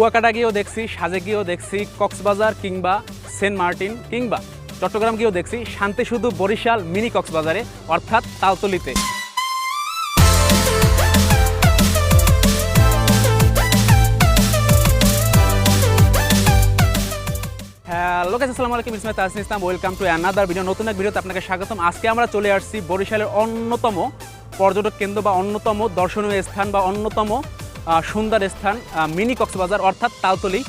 কুয়াকাটা গিয়েও দেখছি, সাজে গিয়েও দেখছি, কক্সবাজার কিংবা সেন্ট মার্টিন কিংবা চট্টগ্রাম গিয়েও দেখছি, শান্তি শুধু বরিশাল মিনি কক্সবাজারে, অর্থাৎ তালতলিতে। ওয়েলকাম টু অ্যানাদার ভিডিও নতুন এক ভিডিওতে আপনাকে স্বাগতম। আজকে আমরা চলে আসছি বরিশালের অন্যতম পর্যটক কেন্দ্র বা অন্যতম দর্শনীয় স্থান বা অন্যতম সুন্দর স্থান মিনি কক্সবাজার, অর্থাৎ তালতলি।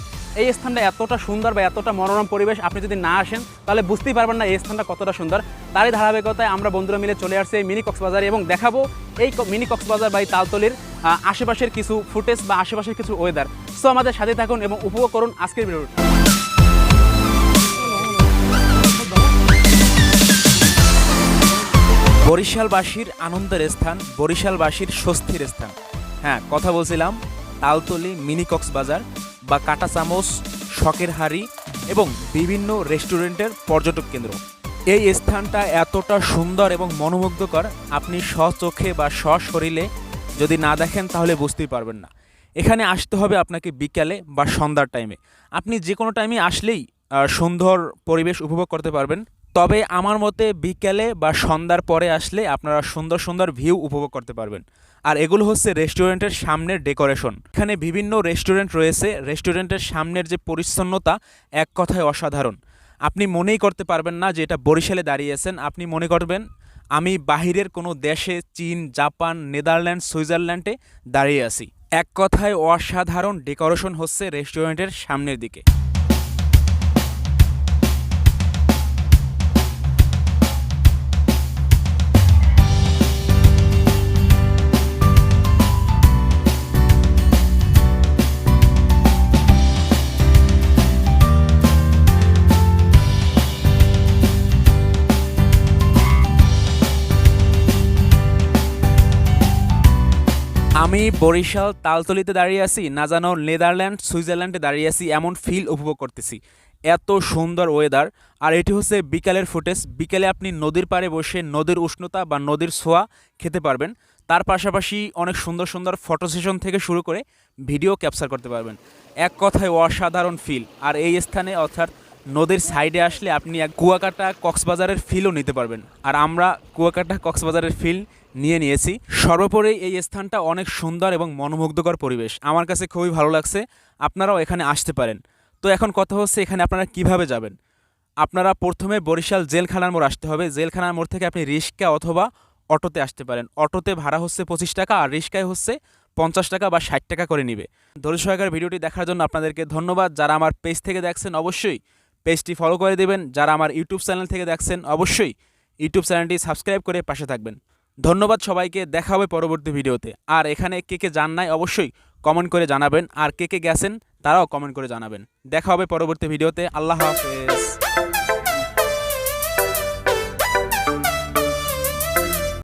এই স্থানটা এতটা সুন্দর বা এতটা মনোরম পরিবেশ, আপনি যদি না আসেন, তাহলে বুঝতেই পারবেন না এই স্থানটা কতটা সুন্দর। তারই ধারাবাহিকতায় আমরা বন্ধুরা মিলে চলে আসছি এই মিনি কক্সবাজারে এবং দেখাবো এই মিনি কক্সবাজার বা এই তালতলির আশেপাশের কিছু ফুটেজ বা আশেপাশের কিছু ওয়েদার সো আমাদের সাথে থাকুন এবং উপভোগ করুন আজকের ভিডিওটা বরিশালবাসীর আনন্দের স্থান, বরিশালবাসীর স্বস্তির স্থান। হ্যাঁ কথা বলছিলাম, তালতলি মিনি কক্সবাজার বা কাটা চামচ শখের হাড়ি এবং বিভিন্ন রেস্টুরেন্টের পর্যটক কেন্দ্র। এই স্থানটা এতটা সুন্দর এবং মনোমুগ্ধকর, আপনি স্বচোখে বা সশরীরে যদি না দেখেন তাহলে বুঝতেই পারবেন না। এখানে আসতে হবে আপনাকে বিকালে বা সন্ধ্যার টাইমে আপনি যে কোনো টাইমে আসলেই সুন্দর পরিবেশ উপভোগ করতে পারবেন। তবে আমার মতে বিকেলে বা সন্ধ্যার পরে আসলে আপনারা সুন্দর সুন্দর ভিউ উপভোগ করতে পারবেন। আর এগুলো হচ্ছে রেস্টুরেন্টের সামনের ডেকোরেশন। এখানে বিভিন্ন রেস্টুরেন্ট রয়েছে। রেস্টুরেন্টের সামনের যে পরিচ্ছন্নতা এক কথায় অসাধারণ। আপনি মনেই করতে পারবেন না যে এটা বরিশালে দাঁড়িয়েছেন। আপনি মনে করবেন, আমি বাহিরের কোনো দেশে, চীন, জাপান নেদারল্যান্ড সুইজারল্যান্ডে দাঁড়িয়ে আছি। এক কথায় অসাধারণ ডেকোরেশন হচ্ছে রেস্টুরেন্টের সামনের দিকে। আমি বরিশাল তালতলিতে দাঁড়িয়ে আছি, না জানো নেদারল্যান্ড, সুইজারল্যান্ডে দাঁড়িয়ে আছি, এমন ফিল উপভোগ করতেছি। এত সুন্দর ওয়েদার আর এটি হচ্ছে বিকালের ফুটেজ বিকেলে আপনি নদীর পাড়ে বসে নদীর উষ্ণতা বা নদীর ছোঁয়া খেতে পারবেন। তার পাশাপাশি অনেক সুন্দর সুন্দর ফটো সেশন থেকে শুরু করে ভিডিও ক্যাপচার করতে পারবেন। এক কথায় অসাধারণ ফিল আর এই স্থানে অর্থাৎ নদীর সাইডে আসলে আপনি এক কুয়াকাটা কক্সবাজারের ফিলও নিতে পারবেন। আর আমরা কুয়াকাটা কক্সবাজারের ফিল নিয়ে নিয়েছি। সর্বোপরি এই স্থানটা অনেক সুন্দর এবং মনোমুগ্ধকর পরিবেশ। আমার কাছে খুবই ভালো লাগছে। আপনারাও এখানে আসতে পারেন। তো এখন কথা হচ্ছে এখানে আপনারা কীভাবে যাবেন? আপনারা প্রথমে বরিশাল জেলখানার মোড় আসতে হবে। জেলখানার মোড় থেকে আপনি রিক্সা অথবা অটোতে আসতে পারেন। অটোতে ভাড়া হচ্ছে পঁচিশ টাকা আর রিক্সায় হচ্ছে পঞ্চাশ টাকা বা ষাট টাকা করে নিবে। ধৈর্য সহকারে ভিডিওটি দেখার জন্য আপনাদেরকে ধন্যবাদ। যারা আমার পেজ থেকে দেখছেন, অবশ্যই পেজটি ফলো করে দেবেন। যারা আমার ইউটিউব চ্যানেল থেকে দেখছেন, অবশ্যই ইউটিউব চ্যানেলটি সাবস্ক্রাইব করে পাশে থাকবেন। ধন্যবাদ সবাইকে, দেখা হবে পরবর্তী ভিডিওতে। আর এখানে কে কে যান নাই, অবশ্যই কমেন্ট করে জানাবেন। আর কে কে গেছেন, তারাও কমেন্ট করে জানাবেন। দেখা হবে পরবর্তী ভিডিওতে। আল্লাহ হাফেজ।